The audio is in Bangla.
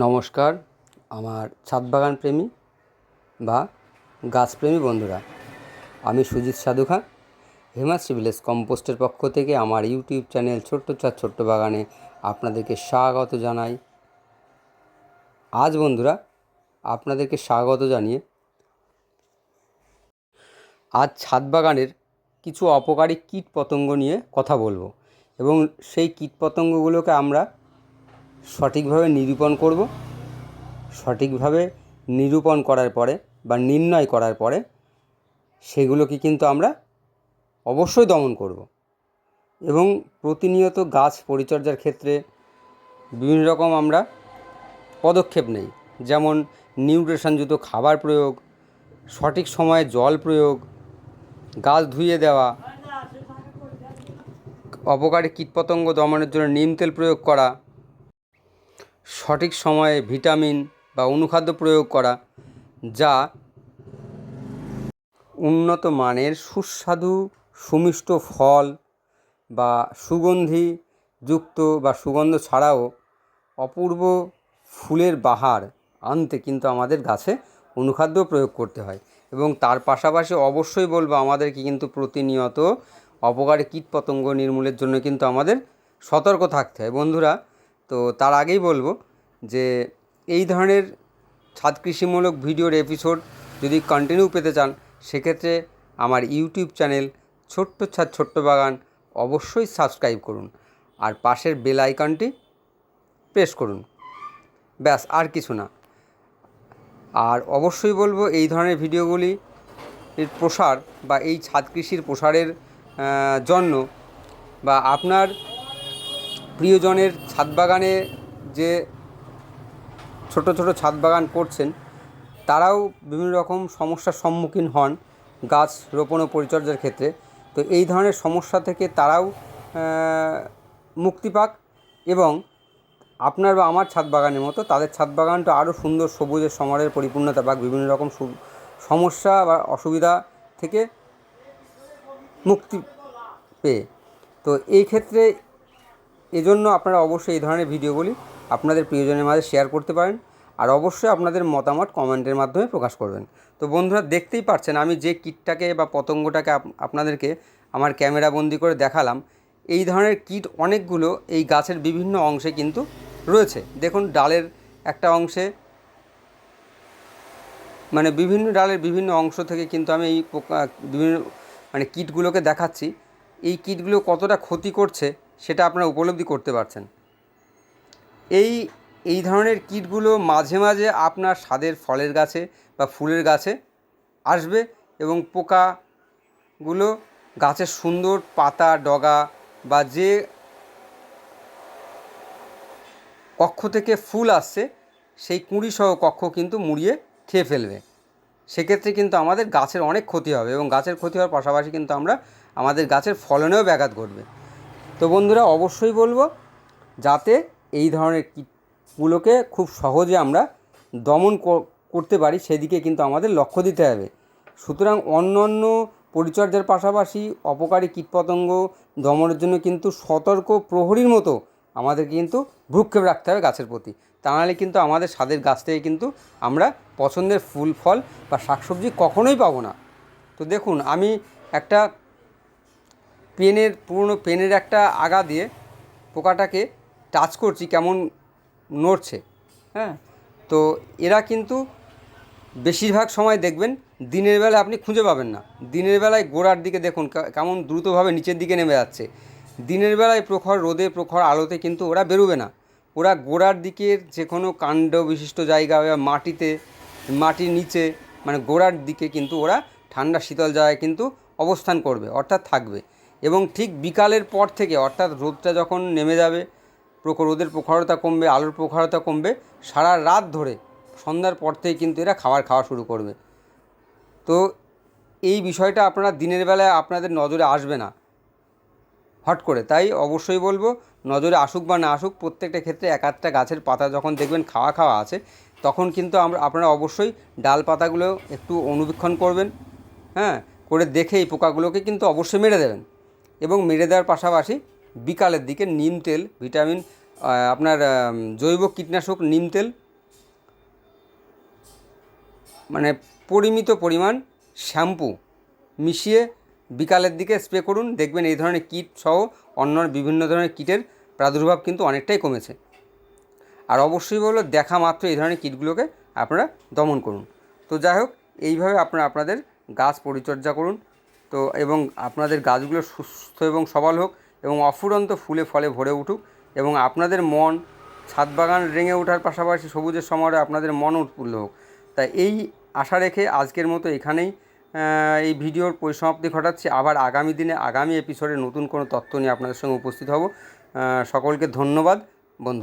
নমস্কার, আমার ছাদ বাগান প্রেমী বা গাছপ্রেমী বন্ধুরা। আমি সুজিত সাধুখা, হেমাশ্রী ভিলেজ কম্পোস্টের পক্ষ থেকে আমার ইউটিউব চ্যানেল ছোট্ট চার ছোট্ট বাগানে আপনাদেরকে স্বাগত জানাই। আজ বন্ধুরা, আপনাদেরকে স্বাগত জানিয়ে আজ ছাদ বাগানের কিছু অপকারী কীট পতঙ্গ নিয়ে কথা বলব এবং সেই কীট পতঙ্গগুলোকে আমরা সঠিকভাবে নিরূপণ করব, সঠিকভাবে নিরূপণ করার পরে বা নির্ণয় করার পরে সেগুলোকে কিন্তু আমরা অবশ্যই দমন করব। এবং প্রতিনিয়ত গাছ পরিচর্যার ক্ষেত্রে বিভিন্ন রকম আমরা পদক্ষেপ নেই। যেমন নিউট্রিশনযুক্ত খাবার প্রয়োগ, সঠিক সময়ে জল প্রয়োগ, গাছ ধুইয়ে দেওয়া, অপকারী কীটপতঙ্গ দমনের জন্য নিম তেল প্রয়োগ করা সঠিক সময়ে ভিটামিন বা অনুখাদ্য প্রয়োগ করা, যা উন্নত মানের সুস্বাদু, সুমিষ্ট ফল বা সুগন্ধি যুক্ত বা সুগন্ধ ছাড়াও অপূর্ব ফুলের বাহার আনতে কিন্তু আমাদের গাছে অনুখাদ্য প্রয়োগ করতে হয়। এবং তার পাশাপাশি অবশ্যই বলব আমাদেরকে কিন্তু প্রতিনিয়ত অপকারী কীটপতঙ্গ নির্মূলের জন্য কিন্তু আমাদের সতর্ক থাকতে হয়। বন্ধুরা তো তার আগেই বলব যে এই ধরনের ছাদ কৃষিমূলক ভিডিওর এপিসোড যদি কন্টিনিউ পেতে চান, সেক্ষেত্রে আমার ইউটিউব চ্যানেল ছোট্ট ছাদ ছোট্ট বাগান অবশ্যই সাবস্ক্রাইব করুন আর পাশের বেল আইকনটি প্রেস করুন। ব্যাস, আর কিছু না। আর অবশ্যই বলব এই ধরনের ভিডিওগুলি এর প্রসার বা এই ছাদ কৃষির প্রসারের জন্য বা আপনার প্রিয়জনের ছাদ বাগানে যে ছোট ছোট ছাদ বাগান করছেন, তারাও বিভিন্ন রকম সমস্যার সম্মুখীন হন গাছ রোপণ ও পরিচর্যার ক্ষেত্রে। তো এই ধরনের সমস্যা থেকে তারাও মুক্তি পাক এবং আপনার বা আমার ছাদ বাগানের মতো তাদের ছাদ বাগানটা আরও সুন্দর সবুজের সমারের পরিপূর্ণতা পাক, বিভিন্ন রকম সমস্যা বা অসুবিধা থেকে মুক্তি পেয়ে। তো এই ক্ষেত্রে এজন্য আপনারা অবশ্যই এই ধরনের ভিডিওগুলি আপনাদের প্রিয়জনের মাঝে শেয়ার করতে পারেন আর অবশ্যই আপনাদের মতামত কমেন্টের মাধ্যমে প্রকাশ করবেন। তো বন্ধুরা, দেখতেই পাচ্ছেন আমি যে কীটটাকে বা পতঙ্গটাকে আপ- আপনাদেরকে আমার ক্যামেরা বন্দি করে দেখালাম, এই ধরনের কীট অনেকগুলো এই গাছের বিভিন্ন অংশে কিন্তু রয়েছে। দেখুন, ডালের একটা অংশে মানে বিভিন্ন ডালের বিভিন্ন অংশ থেকে কিন্তু আমি এই বিভিন্ন মানে কীটগুলোকে দেখাচ্ছি। এই কীটগুলো কতটা ক্ষতি করছে সেটা আপনারা উপলব্ধি করতে পারছেন। এই এই ধরনের কীটগুলো মাঝে মাঝে আপনার স্বাদের ফলের গাছে বা ফুলের গাছে আসবে এবং পোকাগুলো গাছের সুন্দর পাতা, ডগা বা যে কক্ষ থেকে ফুল আসছে, সেই কুঁড়ি সহ কক্ষ কিন্তু মুড়িয়ে খেয়ে ফেলবে। সেক্ষেত্রে কিন্তু আমাদের গাছের অনেক ক্ষতি হবে এবং গাছের ক্ষতি হওয়ার পাশাপাশি কিন্তু আমরা আমাদের গাছের ফলনেও ব্যাঘাত ঘটবে। তো বন্ধুরা অবশ্যই বলব, যাতে এই ধরনের কীটগুলোকে খুব সহজে আমরা দমন করতে পারি, সেদিকে কিন্তু আমাদের লক্ষ্য দিতে হবে। সুতরাং অন্য অন্য পরিচর্যার পাশাপাশি অপকারী কীটপতঙ্গ দমনের জন্য কিন্তু সতর্ক প্রহরীর মতো আমাদের কিন্তু ভ্রুক্ষেপ রাখতে হবে গাছের প্রতি। তা নাহলে কিন্তু আমাদের স্বাদের গাছ থেকে কিন্তু আমরা পছন্দের ফুল, ফল বা শাকসবজি কখনোই পাবো না। তো দেখুন, আমি একটা পেনের, পুরনো পেনের একটা আগা দিয়ে পোকাটাকে টাচ করছি কেমন নড়ছে হ্যাঁ? তো এরা কিন্তু বেশিরভাগ সময় দেখবেন দিনের বেলা আপনি খুঁজে পাবেন না। দিনের বেলায় গোড়ার দিকে দেখুন কেমন দ্রুতভাবে নিচের দিকে নেমে যাচ্ছে। দিনের বেলায় প্রখর, রোদে প্রখর আলোতে কিন্তু ওরা বেরোবে না। ওরা গোড়ার দিকের যে কোনো কাণ্ড বিশিষ্ট জায়গা বা মাটিতে, মাটির নিচে মানে গোড়ার দিকে কিন্তু ওরা ঠান্ডা শীতল জায়গায় কিন্তু অবস্থান করবে, অর্থাৎ থাকবে। এবং ঠিক বিকালের পর থেকে, অর্থাৎ রোদটা যখন নেমে যাবে, প্রখর রোদের প্রখরতা কমবে, আলোর প্রখরতা কমবে, সারা রাত ধরে সন্ধ্যার পর থেকে কিন্তু এরা খাবার খাওয়া শুরু করবে। তো এই বিষয়টা আপনারা দিনের বেলায় আপনাদের নজরে আসবে না। হট করে। তাই অবশ্যই বলব, নজরে আসুক বা না আসুক, প্রত্যেকটা ক্ষেত্রে এক আধটা গাছের পাতা যখন দেখবেন খাওয়া খাওয়া আছে, তখন কিন্তু আমরা, আপনারা অবশ্যই ডাল পাতাগুলো একটু অনুবীক্ষণ করবেন হ্যাঁ? করে দেখে এই পোকাগুলোকে কিন্তু অবশ্যই মেরে দেবেন। এবং মেরে দেওয়ার পাশাপাশি বিকালের দিকে নিম তেল, ভিটামিন আপনার জৈব কীটনাশক নিম তেল মানে পরিমিত পরিমাণ শ্যাম্পু মিশিয়ে বিকালের দিকে স্প্রে করুন। দেখবেন এই ধরনের কীট সহ অন্য বিভিন্ন ধরনের কীটের প্রাদুর্ভাব কিন্তু অনেকটাই কমেছে। আর অবশ্যই বলল দেখা মাত্র এই ধরনের কীটগুলোকে আপনারা দমন করুন। তো যাই হোক, এইভাবে আপনারা, আপনাদের গাছ পরিচর্যা করুন। তো এবং আপনাদের গাছগুলো সুস্থ এবং সবল হোক এবং অফুরন্ত ফুলে ফলে ভরে উঠুক এবং আপনাদের মন ছাদ বাগান রেঙে ওঠার পাশাপাশি সবুজের সমারোহে আপনাদের মন উৎফুল্ল হোক। তাই এই আশা রেখে আজকের মতো এখানেই এই ভিডিওর পরিসমাপ্তি ঘটাচ্ছি। আবার আগামী দিনে আগামী এপিসোডে নতুন কোনো তথ্য নিয়ে আপনাদের সঙ্গে উপস্থিত হব। সকলকে ধন্যবাদ, বন্ধুরা।